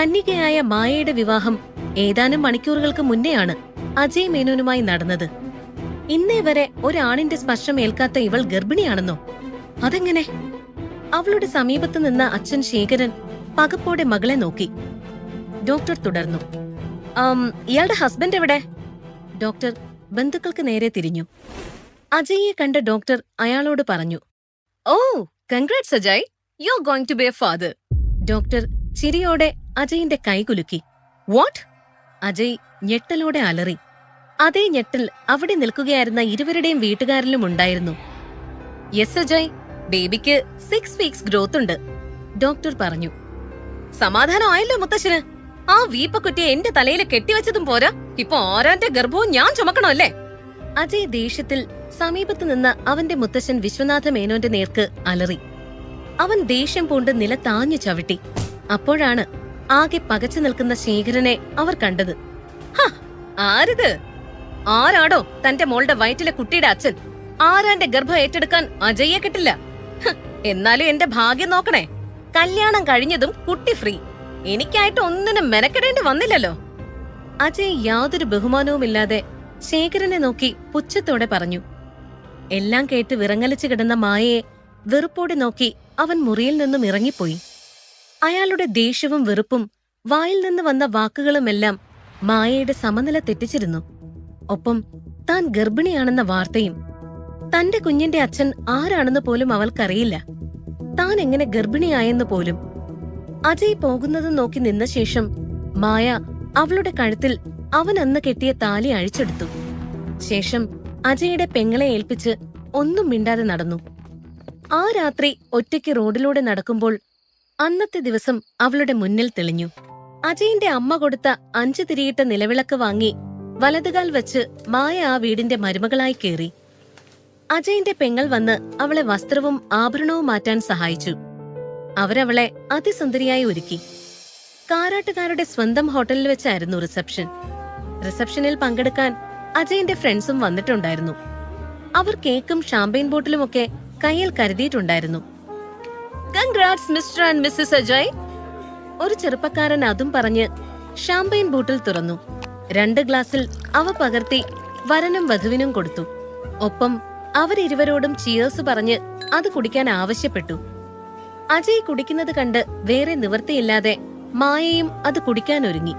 കന്യകയായ മായയുടെ വിവാഹം ഏതാനും മണിക്കൂറുകൾക്ക് മുന്നെയാണ് അജയ് മേനോനുമായി നടന്നത്. ഇന്നേ വരെ ഒരാണിന്റെ സ്പർശം ഏൽക്കാത്ത ഇവൾ ഗർഭിണിയാണെന്നോ? അതെങ്ങനെ? അവളുടെ സമീപത്ത് നിന്ന അച്ഛൻ ശേഖരൻ പകപ്പോടെ മകളെ നോക്കി. ഡോക്ടർ തുടർന്നു. "ആം, ഇയാളുടെ ഹസ്ബൻഡ് എവിടെ? ഡോക്ടർ ബന്ധുക്കൾക്ക് നേരെ തിരിഞ്ഞു. അജയ്യെ കണ്ട ഡോക്ടർ അയാളോട് പറഞ്ഞു ഓ congrats Ajay. You are going to be a father doctor ചിരിയോടെ അജയിന്റെ കൈകുലുക്കി. വാട്ട്? അജയ് ഞെട്ടലോടെ അലറി. അതേ ഞെട്ടൽ അവിടെ നിൽക്കുകയായിരുന്ന ഇരുവരുടെയും വീട്ടുകാരിലും ഉണ്ടായിരുന്നു. യെസ് അജയ് ബേബിക്ക് സിക്സ് വീക്സ് ഗ്രോത്ത് ഉണ്ട് ഡോക്ടർ പറഞ്ഞു. സമാധാനമായല്ലോ മുത്തശ്ശന്. ആ വീപ്പക്കുറ്റിയെ എന്റെ തലയിൽ കെട്ടിവെച്ചതും പോരാ. ഇപ്പൊ ആരാന്റെ ഗർഭവും ഞാൻ ചുമക്കണമല്ലേ അജയ് ദേഷ്യത്തിൽ സമീപത്ത് നിന്ന് അവന്റെ മുത്തശ്ശൻ വിശ്വനാഥ മേനോന്റെ നേർക്ക് അലറി. അവൻ ദേഷ്യം പൂണ്ട് നിലത്താഞ്ഞു ചവിട്ടി. അപ്പോഴാണ് ആകെ പകച്ചു നിൽക്കുന്ന ശേഖരനെ അവർ കണ്ടത്. "ഹ, ആരിത്? ആരാടോ തന്റെ മോളുടെ വയറ്റിലെ കുട്ടിയുടെ അച്ഛൻ? ആരാന്റെ ഗർഭം ഏറ്റെടുക്കാൻ അജയ്യെ കിട്ടില്ല? എന്നാലും എന്റെ ഭാഗ്യം നോക്കണേ. കല്യാണം കഴിഞ്ഞതും കുട്ടി ഫ്രീ. എനിക്കായിട്ട് ഒന്നിനും മെനക്കെടേണ്ടി വന്നില്ലല്ലോ. അജയ് യാതൊരു ബഹുമാനവും ഇല്ലാതെ ശേഖരനെ നോക്കി പുച്ഛത്തോടെ പറഞ്ഞു. എല്ലാം കേട്ട് വിറങ്ങലിച്ചു കിടന്ന മായയെ വെറുപ്പോടെ നോക്കി അവൻ മുറിയിൽ നിന്നും ഇറങ്ങിപ്പോയി. അയാളുടെ ദേഷ്യവും വെറുപ്പും വായിൽ നിന്ന് വന്ന വാക്കുകളുമെല്ലാം മായയുടെ സമനില തെറ്റിച്ചിരുന്നു. ഒപ്പം താൻ ഗർഭിണിയാണെന്ന വാർത്തയും തന്റെ കുഞ്ഞിന്റെ അച്ഛൻ ആരാണെന്ന് പോലും അവൾക്കറിയില്ല. താൻ എങ്ങനെ ഗർഭിണിയായെന്ന് പോലും. അജയ് പോകുന്നത് നോക്കി നിന്ന ശേഷം മായ അവളുടെ കഴുത്തിൽ അവൻ അന്ന് കെട്ടിയ താലി അഴിച്ചെടുത്തു. ശേഷം അജയുടെ പെങ്ങളെ ഏൽപ്പിച്ച് ഒന്നും മിണ്ടാതെ നടന്നു. ആ രാത്രി ഒറ്റയ്ക്ക് റോഡിലൂടെ നടക്കുമ്പോൾ അന്നത്തെ ദിവസം അവളുടെ മുന്നിൽ തെളിഞ്ഞു. അജയിന്റെ അമ്മ കൊടുത്ത അഞ്ചു തിരിയിട്ട നിലവിളക്ക് വാങ്ങി വലതുകാൽ വെച്ച് മായ ആ വീടിന്റെ മരുമകളായി കയറി. അജയിന്റെ പെങ്ങൾ വന്ന് അവളെ വസ്ത്രവും ആഭരണവും മാറ്റാൻ സഹായിച്ചു. അവരവളെ അതിസുന്ദരിയായി ഒരുക്കി. കാരാട്ടുകാരുടെ സ്വന്തം ഹോട്ടലിൽ വെച്ചായിരുന്നു റിസപ്ഷൻ. റിസപ്ഷനിൽ പങ്കെടുക്കാൻ അജയിന്റെ ഫ്രണ്ട്സും വന്നിട്ടുണ്ടായിരുന്നു. അവർ കേക്കും ഷാമ്പയിൻ ബോട്ടിലുമൊക്കെ കയ്യിൽ കരുതിയിട്ടുണ്ടായിരുന്നു. Congrats Mr and Mrs Ajay ഒരു ചെറുപ്പക്കാരൻ അതും പറഞ്ഞ് ഷാമ്പയിൻ ബോട്ടിൽ തുറന്നു. രണ്ട് ഗ്ലാസ്സിൽ അവ പകർത്തി വരനും വധുവിനും കൊടുത്തു. ഒപ്പം അവരിരുവരോടും ചിയേഴ്സ് പറഞ്ഞ് അത് കുടിക്കാൻ ആവശ്യപ്പെട്ടു. അജയ് കുടിക്കുന്നത് കണ്ട് വേറെ നിവൃത്തിയില്ലാതെ മായയും അത് കുടിക്കാനൊരുങ്ങി